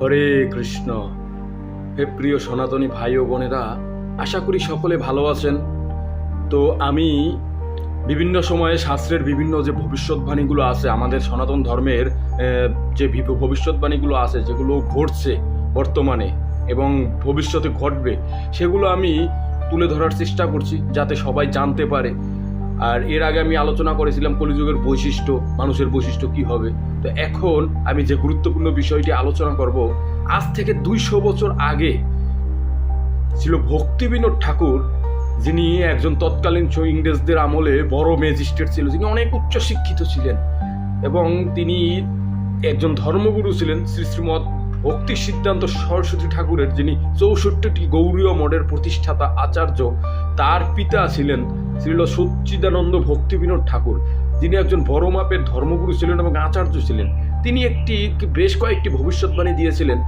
হরে কৃষ্ণ। হে প্রিয় সনাতনী ভাই ও বোনেরা, আশা করি সকলে ভালো আছেন। তো আমি বিভিন্ন সময়ে শাস্ত্রের বিভিন্ন যে ভবিষ্যৎবাণীগুলো আছে, আমাদের সনাতন ধর্মের যে ভবিষ্যৎবাণীগুলো আছে, যেগুলো ঘটছে বর্তমানে এবং ভবিষ্যতে ঘটবে, সেগুলো আমি তুলে ধরার চেষ্টা করছি যাতে সবাই জানতে পারে। আর এর আগে আমি আলোচনা করেছিলাম কলিযুগের বৈশিষ্ট্য, মানুষের বৈশিষ্ট্য কি হবে। তো এখন আমি যে গুরুত্বপূর্ণ বিষয়টি আলোচনা করব, আজ থেকে দুইশো বছর আগে ছিল ভক্তিবিনোদ ঠাকুর, যিনি একজন তৎকালীন ইংরেজদের আমলে বড় ম্যাজিস্ট্রেট ছিল যিনি অনেক উচ্চ শিক্ষিত ছিলেন এবং তিনি একজন ধর্মগুরু ছিলেন, শ্রী শ্রীমৎ ভক্তি সিদ্ধান্ত সরস্বতী ঠাকুরের, যিনি চৌষট্টিটি গৌরীয় মঠের প্রতিষ্ঠাতা আচার্য। তার পিতা ছিলেন শ্রীল সচ্চিদানন্দ ভক্তিবিনোদ ঠাকুর। যিনি একজন বড় মাপের ধর্মগুরু ছিলেন এবং আচার্য ছিলেন। তিনি একটি বেশ কয়েকটি ভবিষ্যৎবাণী দিয়েছিলেন।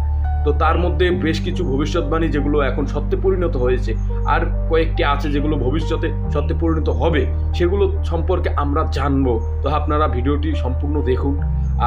তো তার মধ্যে বেশ কিছু ভবিষ্যৎবাণী যেগুলো এখন সত্যে পরিণত হয়েছে, আর কয়েকটি আছে যেগুলো ভবিষ্যতে সত্যে পরিণত হবে, সেগুলো সম্পর্কে আমরা জানব। তো আপনারা ভিডিওটি সম্পূর্ণ দেখুন।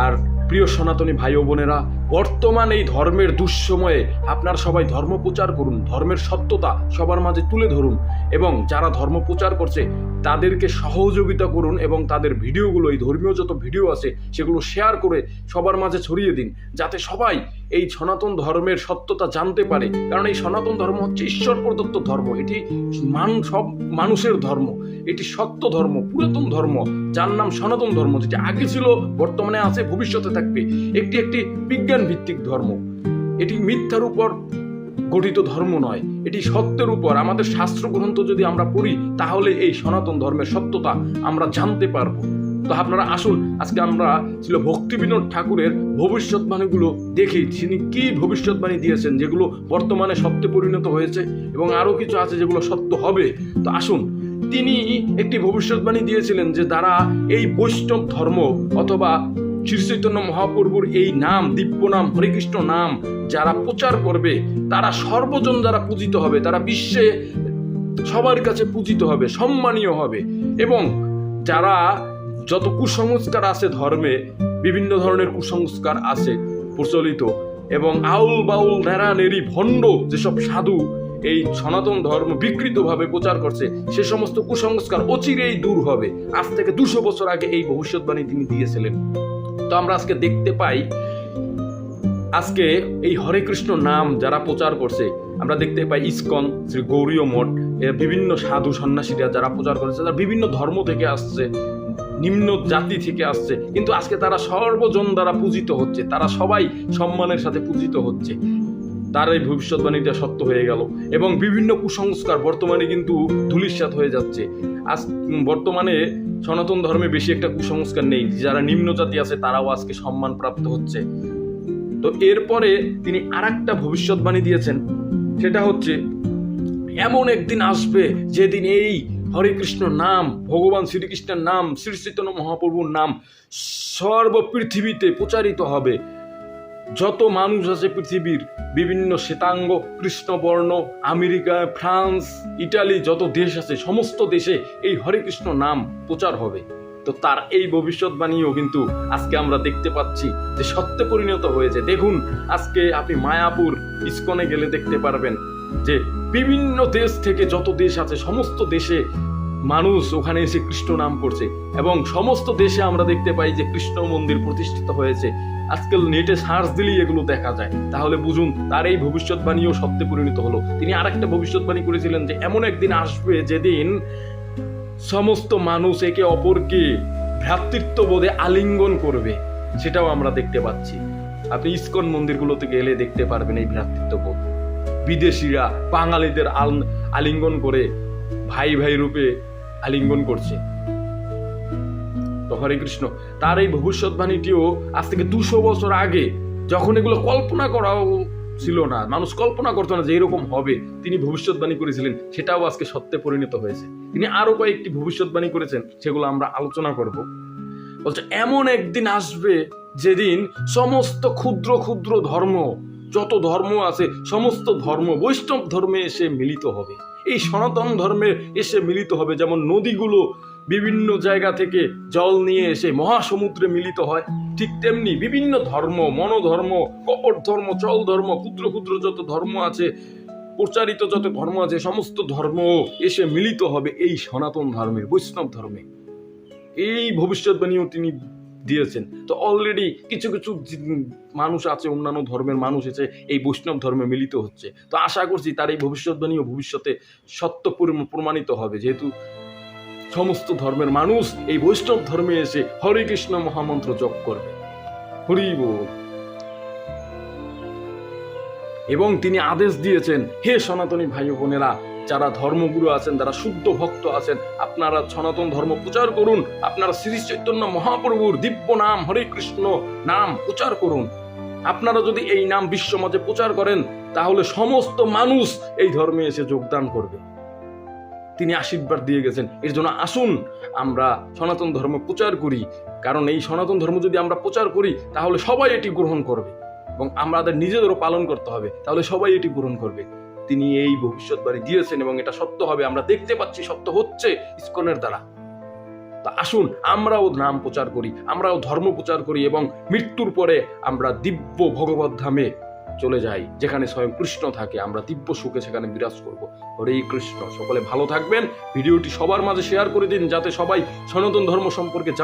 আর প্রিয় সনাতনী ভাই ও বোনেরা বর্তমান এই ধর্মের দুঃসময়ে আপনার সবাই ধর্ম প্রচার করুন, ধর্মের সত্যতা সবার মাঝে তুলে ধরুন এবং যারা ধর্ম প্রচার করছে তাদেরকে সহযোগিতা করুন এবং তাদের ভিডিওগুলো, এই ধর্মীয় যত ভিডিও আছে সেগুলো শেয়ার করে সবার মাঝে ছড়িয়ে দিন যাতে সবাই এই সনাতন ধর্মের সত্যতা জানতে পারে। কারণ এই সনাতন ধর্ম হচ্ছে ঈশ্বর প্রদত্ত ধর্ম। এটি মান, সব মানুষের ধর্ম। এটি সত্য ধর্ম, পুরাতন ধর্ম, যার নাম সনাতন ধর্ম, যেটি আগে ছিল, বর্তমানে আছে, ভবিষ্যতে থাকবে। একটি একটি বিজ্ঞান ভিত্তিক ধর্ম। এটি মিথ্যার উপর গঠিত ধর্ম নয়, এটি সত্যের উপর। আমাদের শাস্ত্র গ্রন্থ যদি আমরা পড়ি, তাহলে এই সনাতন ধর্মের সত্যতা আমরা জানতে পারব। তো আপনারা আসুন, আজকে আমরা ছিল ভক্তিবিনোদ ঠাকুরের ভবিষ্যৎবাণীগুলো দেখি। তিনি কি ভবিষ্যৎবাণী দিয়েছেন, যেগুলো বর্তমানে সত্যে পরিণত হয়েছে এবং আরও কিছু আছে যেগুলো সত্য হবে? তো আসুন, তিনি একটি ভবিষ্যৎবাণী দিয়েছিলেন যে তারা এই বৈষ্ণব ধর্ম অথবা শ্রী চৈতন্য মহাপ্রভুর এই নাম, দিব্য নাম হরিকৃষ্ণ নাম যারা প্রচার করবে, তারা সর্বজন যারা পূজিত হবে, তারা বিশ্বে সবার কাছে পূজিত হবে, সম্মানীয় হবে এবং যারা যত কুসংস্কার আছে ধর্মে, বিভিন্ন ধরনের কুসংস্কার আছে প্রচলিত এবং আউল বাউল নেড়া নেড়ি ভণ্ড যেসব সাধু এই সনাতন ধর্ম বিকৃতভাবে প্রচার করছে, সে সমস্ত কুসংস্কার অচিরেই দূর হবে। আজ থেকে দুশো বছর আগে এই ভবিষ্যৎবাণী তিনি দিয়েছিলেন। তো আমরা আজকে দেখতে পাই, আজকে এই হরে কৃষ্ণ নাম যারা প্রচার করছে, আমরা দেখতে পাই ইস্কন, শ্রী গৌরীয় মঠ, এর বিভিন্ন সাধু সন্ন্যাসীরা যারা প্রচার করেছে, তারা বিভিন্ন ধর্ম থেকে আসছে, নিম্ন জাতি থেকে আসছে, কিন্তু আজকে তারা সর্বজন দ্বারা পূজিত হচ্ছে, তারা সবাই সম্মানের সাথে পূজিত হচ্ছে। তার এই ভবিষ্যৎবাণীটা সত্য হয়ে গেল। এবং বিভিন্ন কুসংস্কার বর্তমানে কিন্তু ধুলিস্বাত হয়ে যাচ্ছে। আজ বর্তমানে সনাতন ধর্মে বেশি একটা কুসংস্কার নেই। যারা নিম্ন জাতি আছে, তারাও আজকে সম্মান প্রাপ্ত হচ্ছে। তো এরপরে তিনি আর একটা ভবিষ্যৎবাণী দিয়েছেন। সেটা হচ্ছে, এমন একদিন আসবে যেদিন এই হরে কৃষ্ণ নাম, ভগবান শ্রীকৃষ্ণের নাম শ্রী চৈতন্য মহাপ্রভুর নাম সর্ব পৃথিবীতে প্রচারিত হবে। যত মানুষ আছে পৃথিবীর বিভিন্ন শ্বেতাঙ্গ, কৃষ্ণবর্ণ, আমেরিকা, ফ্রান্স, ইটালি, যত দেশ আছে, সমস্ত দেশে এই হরে কৃষ্ণ নাম প্রচার হবে। তো তার এই ভবিষ্যৎবাণীও কিন্তু আজকে আমরা দেখতে পাচ্ছি যে সত্যে পরিণত হয়েছে। দেখুন, আজকে আপনি মায়াপুর ইস্কনে গেলে দেখতে পারবেন যে বিভিন্ন দেশ থেকে যত দেশ আছে, সমস্ত দেশে মানুষ ওখানে এসে কৃষ্ণ নাম করছে এবং সমস্ত দেশে আমরা দেখতে পাই যে কৃষ্ণ মন্দির প্রতিষ্ঠিত হয়েছে। আজকাল নেটে সার্চ দিলেই এগুলো দেখা যায়। তাহলে বুঝুন, তার এই ভবিষ্যৎবাণীও সত্যে পরিণত হলো। তিনি আরেকটা ভবিষ্যৎবাণী করেছিলেন যে, এমন একদিন আসবে যেদিন সমস্ত মানুষ একে অপরকে ভ্রাতৃত্ববোধে আলিঙ্গন করবে। সেটাও আমরা দেখতে পাচ্ছি। আপনি ইস্কন মন্দিরগুলোতে গেলে দেখতে পারবেন এই ভ্রাতৃত্ববোধ। বিদেশিরা বাঙালিদের আলিঙ্গন করে ভাই ভাই রূপে আলিঙ্গন করছে। হরে কৃষ্ণ, তার এই ভবিষ্যৎবাণীটিও আজ থেকে দুশো বছর আগে যখন এগুলো কল্পনা করাও ছিল না, মানুষ কল্পনা করতো না যে এরকম হবে, তিনি ভবিষ্যৎবাণী করেছিলেন, সেটাও আজকে সত্যে পরিণত হয়েছে। তিনি আরও কয়েকটি ভবিষ্যৎবাণী করেছেন, সেগুলো আমরা আলোচনা করব। বলছে, এমন একদিন আসবে যেদিন সমস্ত ক্ষুদ্র ক্ষুদ্র ধর্ম, যত ধর্ম আছে, সমস্ত ধর্ম, বৈষ্ণব ধর্মে এসে মিলিত হবে। এই সনাতন ধর্মে এসে মিলিত হবে, যেমন নদীগুলো বিভিন্ন জায়গা থেকে জল নিয়ে এসে মহাসমুদ্রে মিলিত হয়। ঠিক তেমনি বিভিন্ন ধর্ম, মনোধর্ম, কপট ধর্ম, চল ধর্ম, ক্ষুদ্র ক্ষুদ্র যত ধর্ম আছে, প্রচারিত যত ধর্ম আছে, সমস্ত ধর্ম এসে মিলিত হবে এই সনাতন ধর্মে, বৈষ্ণব ধর্মে। এই ভবিষ্যৎবাণীও তিনি দিয়েছেন। তো অলরেডি কিছু কিছু মানুষ আছে, অন্যান্য ধর্মের মানুষ এসে এই বৈষ্ণব ধর্মে মিলিত হচ্ছে। তো আশা করছি তার এই ভবিষ্যৎবাণীও ভবিষ্যতে সত্য প্রমাণিত হবে। যেহেতু সমস্ত ধর্মের মানুষ এই বৈষ্ণব ধর্মে এসে হরে কৃষ্ণ মহামন্ত্র জপ করবে। হরি বল। এবং তিনি আদেশ দিয়েছেন, হে সনাতনী ভাই বোনেরা, যারা ধর্মগুরু আছেন, যারা শুদ্ধ ভক্ত আছেন, আপনারা সনাতন ধর্ম প্রচার করুন, আপনারা শ্রী চৈতন্য মহাপ্রভুর দিব্য নাম, হরে কৃষ্ণ নাম প্রচার করুন। আপনারা যদি এই নাম বিশ্ব মাঝে প্রচার করেন, তাহলে সমস্ত মানুষ এই ধর্মে এসে যোগদান করবে। তিনি আশীর্বাদ দিয়ে গেছেন। এর জন্য আসুন, আমরা সনাতন ধর্ম প্রচার করি। কারণ এই সনাতন ধর্ম যদি আমরা প্রচার করি, তাহলে সবাই এটি গ্রহণ করবে। এবং আমাদের নিজেদেরও পালন করতে হবে। তাহলে সবাই এটি গ্রহণ করবে। তিনি এই ভবিষ্যৎবাণী দিয়েছেন এবং এটা সত্য হবে। আমরা দেখতে পাচ্ছি সত্য হচ্ছে ইস্কনের দ্বারা। তা আসুন, আমরাও নাম প্রচার করি, আমরাও ধর্ম প্রচার করি এবং মৃত্যুর পরে আমরা দিব্য ভগবত ধামে চলে যাই, যেখানে স্বয়ং কৃষ্ণ থাকে, আমরা দিব্য সুখে সেখানে বিরাজ করব। হরে কৃষ্ণ, সকলে ভালো থাকবেন। ভিডিওটি সবার মাঝে শেয়ার করে দিন, যাতে সবাই সনাতন ধর্ম সম্পর্কে জান